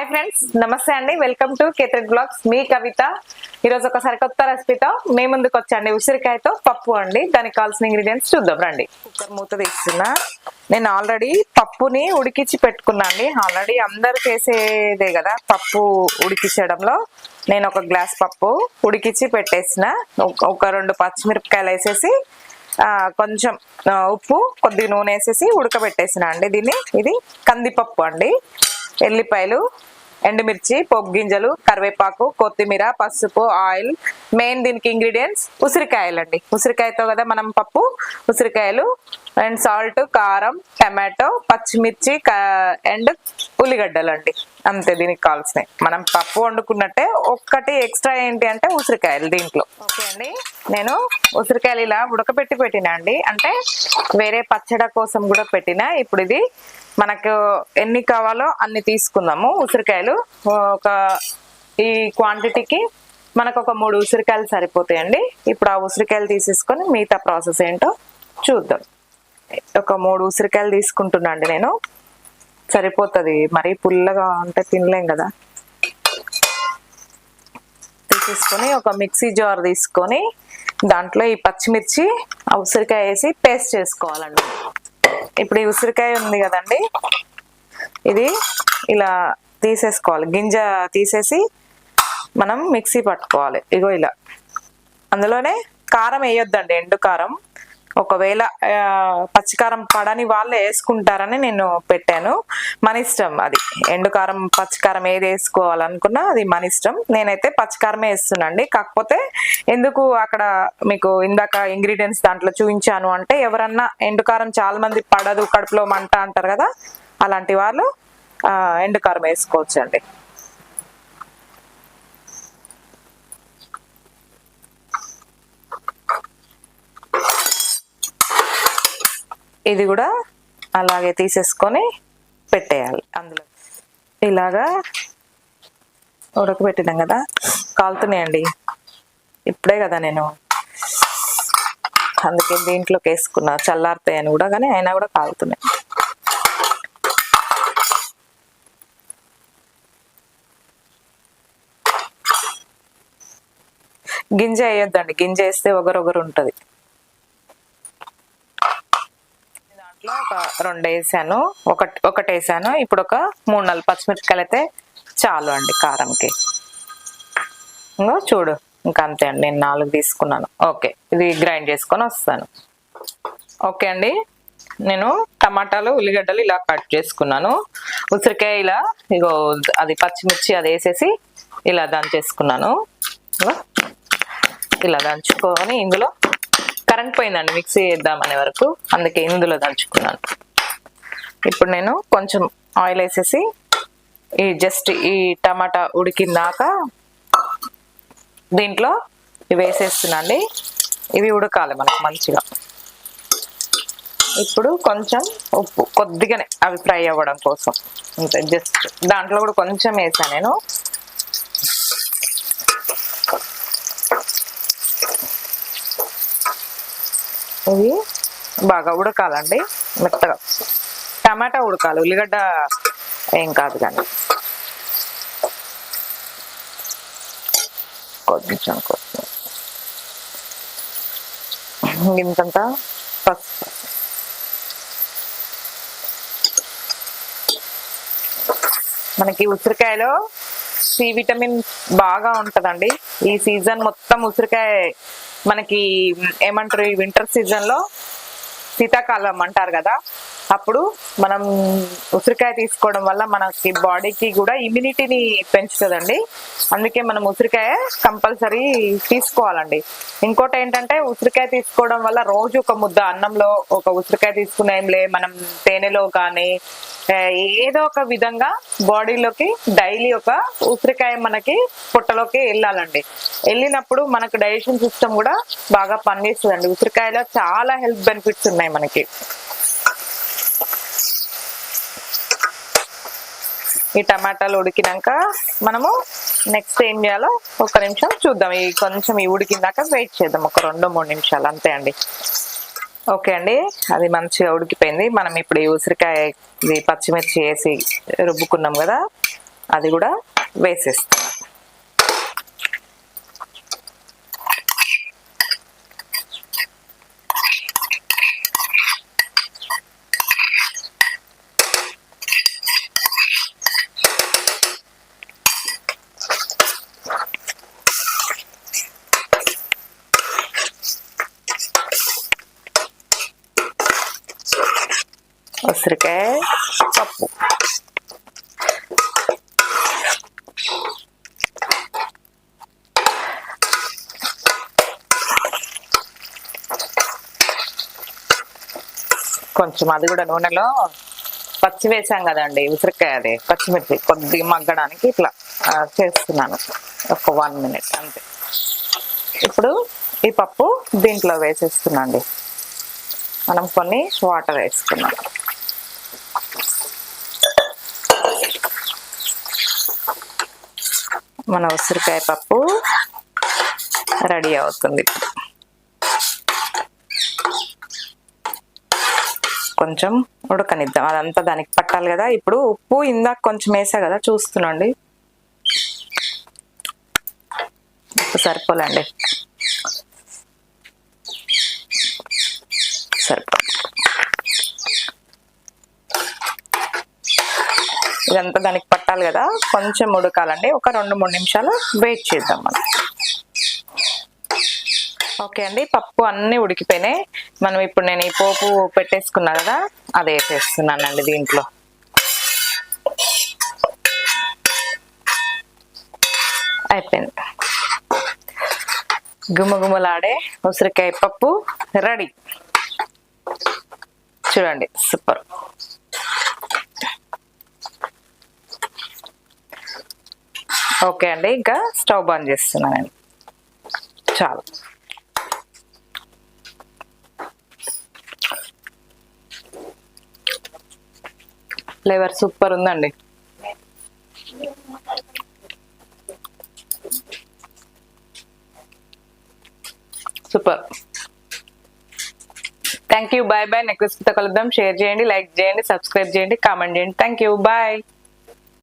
Hi friends నమస్తే అండి. Welcome to కేత్రెడ్ బ్లాగ్స్ మీ కవిత. ఈరోజు ఒక సరికొత్త రెసిపీతో మీ ముందుకు వచ్చండి ఉసిరికాయతో పప్పు అండి. దానికి కావాల్సిన ఇంగ్రీడియంట్స్ చూద్దాం రండి. కుక్కర్ మూత తీస్తున్నా. నేను ఆల్రెడీ పప్పుని ఉడికించి పెట్టుకున్నా అండి. ఆల్రెడీ అందరు చేసేదే కదా పప్పు ఉడికించడంలో. నేను ఒక గ్లాస్ పప్పు ఉడికించి పెట్టేసిన. ఒక- రెండు పచ్చిమిరపకాయలు వేసేసి కొంచెం ఉప్పు కొద్ది నూనె వేసేసి ఉడకబెట్టేసిన అండి దీన్ని. ఇది కందిపప్పు అండి. ఎల్లిపాయలు ఎండుమిర్చి పోపు గింజలు కరివేపాకు కొత్తిమీర పసుపు ఆయిల్. మెయిన్ దీనికి ఇంగ్రీడియంట్స్ ఉసిరికాయలు అండి ఉసిరికాయతో కదా మనం పప్పు ఉసిరికాయలు అండ్ సాల్ట్ కారం టమాటో పచ్చిమిర్చి అండ్ ఉల్లిగడ్డలు అండి అంతే దీనికి కావాల్సినవి. మనం పప్పు వండుకున్నట్టే ఒక్కటి ఎక్స్ట్రా ఏంటి అంటే ఉసిరికాయలు దీంట్లో. ఓకే అండి. నేను ఉసిరికాయలు ఇలా ఉడకబెట్టి పెట్టినా అండి. అంటే వేరే పచ్చడి కోసం కూడా పెట్టిన. ఇప్పుడు ఇది మనకు ఎన్ని కావాలో అన్ని తీసుకుందాము. ఉసిరికాయలు ఒక ఈ క్వాంటిటీకి మనకు ఒక మూడు ఉసిరికాయలు సరిపోతాయండి. ఇప్పుడు ఆ ఉసిరికాయలు తీసేసుకొని మిగతా ప్రాసెస్ ఏంటో చూద్దాం. ఒక మూడు ఉసిరికాయలు తీసుకుంటున్నా అండి నేను. సరిపోతుంది. మరీ పుల్లగా ఉంటే తినలేం కదా. తీసేసుకొని ఒక మిక్సీ జార్ తీసుకొని దాంట్లో ఈ పచ్చిమిర్చి ఆ ఉసిరికాయ వేసి పేస్ట్ చేసుకోవాలండి. ఇప్పుడు ఈ ఉసిరికాయ ఉంది కదండి. ఇది ఇలా తీసేసుకోవాలి. గింజ తీసేసి మనం మిక్సీ పట్టుకోవాలి. ఇగో ఇలా. అందులోనే కారం వేయొద్దండి ఎండు కారం. ఒకవేళ పచ్చికారం పడని వాళ్ళే వేసుకుంటారని నేను పెట్టాను. మన ఇష్టం అది. ఎండుకారం పచ్చికారం ఏది వేసుకోవాలనుకున్నా అది మన ఇష్టం. నేనైతే పచ్చికారమే వేస్తున్నాండి. కాకపోతే ఎందుకు అక్కడ మీకు ఇందాక ఇంగ్రీడియంట్స్ దాంట్లో చూపించాను అంటే ఎవరన్నా ఎండుకారం చాలా మంది పడదు కడుపులో మంట అంటారు కదా అలాంటి వాళ్ళు ఎండుకారం వేసుకోవచ్చండి కారం వేసుకోవచ్చు అండి ఇది కూడా అలాగే తీసేసుకొని పెట్టేయాలి అందులో. ఇలాగా ఉడకబెట్టినాం కదా కాలుతున్నాయండి. ఇప్పుడే కదా నేను అందుకే దీంట్లోకి వేసుకున్నా. చల్లారుతాయని కూడా కానీ అయినా కూడా కాలుతున్నాయి. గింజ వేయొద్దండి. గింజ వేస్తే ఒకరొకరు ఉంటుంది దాంట్లో ఒక రెండు వేసాను ఒకటి ఒకటి వేసాను ఇప్పుడు ఒక మూడు నాలుగు పచ్చిమిరపకాయలు అయితే చాలు అండి కారంకి. ఇంకో చూడు. ఇంకా అంతే అండి. నేను నాలుగు తీసుకున్నాను. ఓకే. ఇది గ్రైండ్ చేసుకొని వస్తాను. ఓకే అండి. నేను టమాటాలు ఉల్లిగడ్డలు ఇలా కట్ చేసుకున్నాను. ఉసిరికాయ ఇలా ఇగో అది పచ్చిమిర్చి అది వేసేసి ఇలా దంచేసుకున్నాను. ఇలా దంచుకొని ఇందులో కరెంట్ పోయిందండి. మిక్సీ వేద్దామనే వరకు. అందుకే ఇందులో దంచుకున్నాను. ఇప్పుడు నేను కొంచెం ఆయిల్ వేసేసి ఈ జస్ట్ ఈ టమాటా ఉడికిందాక దీంట్లో ఇవి వేసేస్తున్నాండి ఇవి ఉడకాలి మనకు మంచిగా. ఇప్పుడు కొంచెం ఉప్పు కొద్దిగానే అవి ఫ్రై అవ్వడం కోసం. అంతే జస్ట్ దాంట్లో కూడా కొంచెం వేసాను నేను. ఇవి బాగా ఉడకాలండి మెత్తగా. టమాటా ఉడకాలి. ఉల్లిగడ్డ ఏం కాదు కానీ. కొంచెం కొంచెం ఇంతంత పసుపు. మనకి ఉసిరికాయలో సి విటమిన్ బాగా ఉంటుందండి. ఈ సీజన్ మొత్తం ఉసిరికాయ మనకి ఏమంటారు ఈ వింటర్ సీజన్లో శీతాకాలం అంటారు కదా. అప్పుడు మనం ఉసిరికాయ తీసుకోవడం వల్ల మనకి బాడీకి కూడా ఇమ్యూనిటీని పెంచుతుందండి. అందుకే మనం ఉసిరికాయ కంపల్సరీ తీసుకోవాలండి. ఇంకోటి ఏంటంటే ఉసిరికాయ తీసుకోవడం వల్ల రోజు ఒక ముద్ద అన్నంలో ఒక ఉసిరికాయ తీసుకునేంలే మనం తేనెలో కానీ ఏదో ఒక విధంగా బాడీలోకి డైలీ ఒక ఉసిరికాయ మనకి పొట్టలోకి వెళ్ళాలండి. వెళ్ళినప్పుడు మనకు డైజెషన్ సిస్టమ్ కూడా బాగా పనిచేస్తుందండి. ఉసిరికాయలో చాలా హెల్త్ బెనిఫిట్స్ ఉన్నాయి మనకి. ఈ టమాటాలు ఉడికినాక మనము నెక్స్ట్ ఏం చేయాలో ఒక నిమిషం చూద్దాం. ఈ కొంచెం ఈ ఉడికిందాక వెయిట్ చేద్దాం. ఒక రెండు మూడు నిమిషాలు అంతే అండి. ఓకే అండి. అది మంచిగా ఉడికిపోయింది. మనం ఇప్పుడు ఈ ఉసిరికాయ ఇది పచ్చిమిర్చి వేసి రుబ్బుకున్నాం కదా అది కూడా వేసేస్తాం. ఉసిరికాయ పప్పు. కొంచెం అది కూడా నూనెలో పచ్చి వేసాం కదండి ఉసిరికాయ అది పచ్చిమిర్చి కొద్దిగా మగ్గడానికి ఇట్లా చేస్తున్నాను. ఒక వన్ మినిట్ అంతే. ఇప్పుడు ఈ పప్పు దీంట్లో వేసేస్తున్నాండి. మనం కొన్ని వాటర్ వేసుకున్నాం మన ఉసిరికాయ పప్పు రెడీ అవుతుంది. కొంచెం ఉడకనిద్దాం. అదంతా దానికి పట్టాలి కదా. ఇప్పుడు ఉప్పు ఇందాక కొంచెం వేసా కదా చూస్తున్నాండి. ఉప్పు సరిపోలేండి. ఇదంతా దానికి పట్టాలి కదా. కొంచెం ఉడకాలండి. ఒక రెండు మూడు నిమిషాలు వెయిట్ చేద్దాం మనం. ఓకే అండి. పప్పు అన్నీ ఉడికిపోయినాయి. మనం ఇప్పుడు నేను ఈ పోపు పెట్టేసుకున్నా కదా అది వేసేస్తున్నానండి దీంట్లో. అయిపోయింది. గుమగుమలాడే ఉసిరికాయ పప్పు రెడీ. చూడండి సూపర్. ఓకే అండి ఇంకా స్టవ్ బంద్ చేస్తున్నాను నేను చాలు. ఫ్లేవర్ సూపర్ ఉందండి. Super. Thank you bye bye. Next కలుద్దాం. షేర్ చేయండి లైక్ చేయండి సబ్స్క్రైబ్ చేయండి కామెంట్ చేయండి. Thank you bye.